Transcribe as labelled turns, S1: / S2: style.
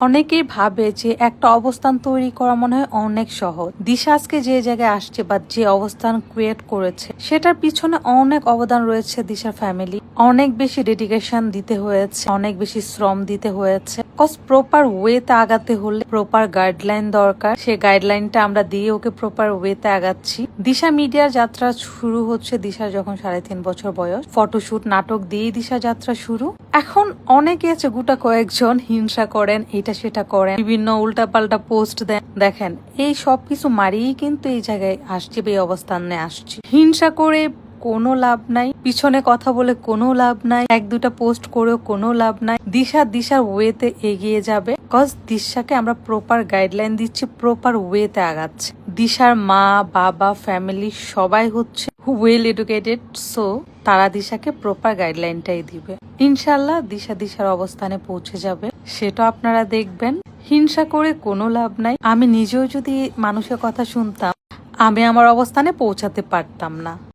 S1: অনেকেই ভাবে যে একটা অবস্থান তৈরি করা মনে হয় অনেক সহজ। দিশা আজকে যে জায়গায় আসছে বা যে অবস্থান ক্রিয়েট করেছে, সেটার পিছনে অনেক অবদান রয়েছে দিশার ফ্যামিলি অনেক বেশি ডেডিকেশন দিতে হয়েছে, অনেক বেশি শ্রম দিতে হয়েছে। কজ প্রপার ওয়েতে আগাতে হলে প্রপার গাইডলাইন দরকার। সেই গাইডলাইনটা আমরা দিয়ে ওকে প্রপার ওয়েতে আগাচ্ছি। দিশা মিডিয়ার যাত্রা শুরু হচ্ছে দিশার যখন সাড়ে তিন বছর বয়স। ফটোশুট নাটক দিয়েই দিশা যাত্রা শুরু। এখন অনেকে আছে গোটা কয়েকজন হিংসা করেন, এটা সেটা করেন, বিভিন্ন উল্টাপাল্টা পোস্ট দেন। দেখেন, এই সব কিছু মারিয়েই কিন্তু এই জায়গায় আসছি বা এই অবস্থানে আসছি। হিংসা করে কোনো লাভ নাই। পিছনে কথা বলে কোনো লাভ নাই। এক দুটা পোস্ট করেও কোনো লাভ নাই। দিশা দিশার ওয়েতে এগিয়ে যাবে। কজ দিশাকে আমরা প্রপার গাইডলাইন দিচ্ছি প্রপার ওয়েতে আগাচ্ছে। দিশার মা, বাবা ফ্যামিলি সবাই হচ্ছে ওয়েল এডুকেটেড সো তারা দিশাকে প্রপার গাইডলাইনটাই দিবে। ইনশাল্লাহ দিশা দিশার অবস্থানে পৌঁছে যাবে। সেটা আপনারা দেখবেন। হিংসা করে কোনো লাভ নাই। আমি নিজেও যদি মানুষের কথা শুনতাম, আমি আমার অবস্থানে পৌঁছাতে পারতাম না।